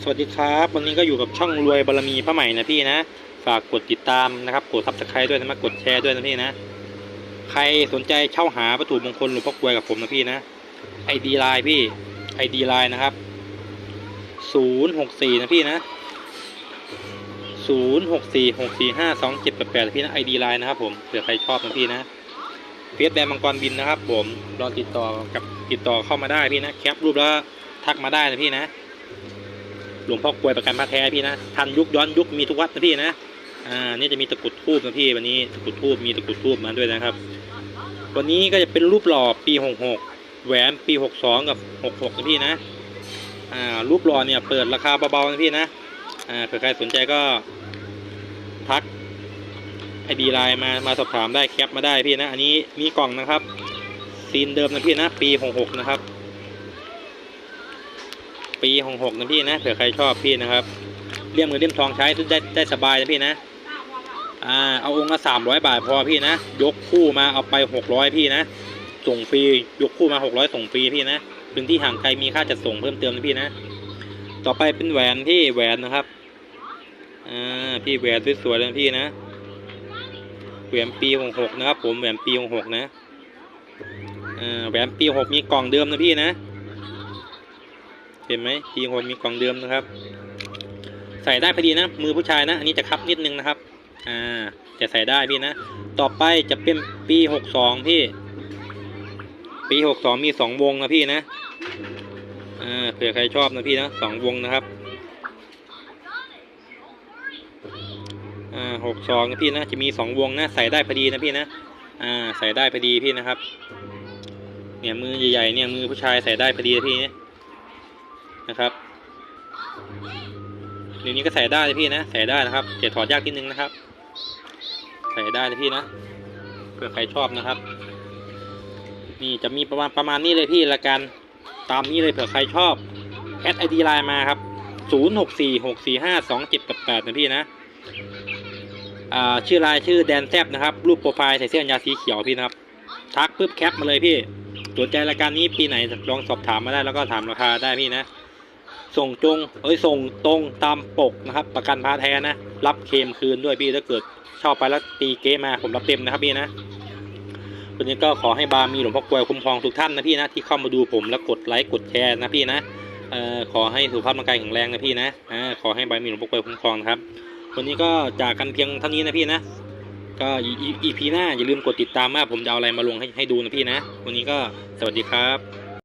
สวัสดีครับ วันนี้ก็อยู่กับช่องรวยบารมีพระใหม่นะพี่นะ ฝากกดติดตามนะครับกดซับสไครต์ด้วยนะมากดแชร์ด้วยนะพี่นะ ใครสนใจเช่าหาวัตถุมงคลหลวงพ่อกวยกับผมนะพี่นะไอดีไลน์พี่ไอดีไลน์นะครับศูนย์หกสี่นะพี่นะศูนย์หกสี่หกสี่ห้าสองเจ็ดแปดแปดพี่นะไอดีไลน์นะครับผมเผื่อใครชอบนะพี่นะเฟซแดนมังกรบินนะครับ ผมลองติดต่อกับติดต่อเข้ามาได้พี่นะแคปรูปแล้วทักมาได้นะพี่นะ หลวงพ่อกลวยประกันพระแท้พี่นะทันยุคย้อนยุคมีทุกวัดนะพี่นะอ่านี่จะมีตะกุดทูบนะพี่วันนี้ตะกุดทูบมีตะกุดทูบมาด้วยนะครับ วันนี้ก็จะเป็นรูปหล่อปีหกหกแหวนปีหกสองกับหกหกนะพี่นะอ่ารูปหล่อเนี่ยเปิดราคาเบาๆนะพี่นะอ่าเผื่อใครสนใจก็ทักไอดีไลน์มามาสอบถามได้แคปมาได้พี่นะ อันนี้มีกล่องนะครับซีนเดิมนะพี่นะ ปีหกหกนะครับ ปีหกหกนะพี่นะเผื่อใครชอบพี่นะครับเลี่ยมเงินเลี่ยมทองใช้ได้ได้สบายนะพี่นะอ่าเอาองค์ละสามร้อยบาทพอพี่นะ ยกคู่มาเอาไปหกร้อยพี่นะ ส่งฟรียกคู่มาหกร้อยส่งฟรีพี่นะพื้นที่ห่างไกลมีค่าจัดส่งเพิ่มเติมนะพี่นะ ต่อไปเป็นแหวนพี่แหวนนะครับอ่าพี่แหวนสวยๆเลยนะพี่นะแหวนปีหกหกนะครับ ผมแหวนปีหกหกนะอ่าแหวนปีหกมีกล่องเดิมนะพี่นะ เห็นไหมปีหกมีกล่องเดิมนะครับ ใส่ได้พอดีนะ มือผู้ชายนะ อันนี้จะคับนิดนึงนะครับ อ่า จะใส่ได้พี่นะ ต่อไปจะเป็นปีหกสองพี่ ปีหกสองมีสองวงนะพี่นะอ่าเผื่อใครชอบนะพี่นะสองวงนะครับอ่าหกสองนะพี่นะ จะมีสองวงนะ ใส่ได้พอดีนะพี่นะ อ่า ใส่ได้พอดีพี่นะครับ เนี่ยมือใหญ่ๆเนี่ยมือผู้ชายใส่ได้พอดีนะพี่นะ นะครับเดี๋ยวนี้ก็ใส่ได้เลยพี่นะใส่ได้นะครับแต่ถอดยากนิดนึงนะครับ ใส่ได้เลยพี่นะเผื่อใครชอบนะครับ นี่จะมีประมาณประมาณนี้เลยพี่ละกันตามนี้เลยเผื่อใครชอบแอดไอดีไลน์มาครับศูนย์หกสี่หกสี่ห้าสองเจ็ดกับแปดนะพี่นะอ่าชื่อไลน์ชื่อแดนแซบนะครับ รูปโปรไฟล์ใส่เสื้อกันยาสีเขียวพี่นะครับ ทักปุ๊บแคปมาเลยพี่สนใจรายการนี้ปีไหนลองสอบถามมาได้แล้วก็ถามราคาได้พี่นะ ส่งจงเอ้ยส่งตรงตามปกนะครับ ประกันพาแท้นะ รับเคมคืนด้วยพี่ถ้าเกิดเช่าไปแล้วตีเก๊มาผมรับเต็มนะครับพี่นะวันนี้ก็ขอให้บารมีหลวงพ่อกวยคุ้มครองทุกท่านนะพี่นะที่เข้ามาดูผมแล้วกดไลค์กดแชร์นะพี่นะเอ่อขอให้สุขภาพร่างกายแข็งแรงนะพี่นะอ่าขอให้บารมีหลวงพ่อกวยคุ้มครองนะครับ วันนี้ก็จากกันเพียงเท่านี้นะพี่นะ ก็อีพีหน้าอย่าลืมกดติดตามว่าผมจะเอาอะไรมาลงให้ให้ดูนะพี่นะ วันนี้ก็สวัสดีครับ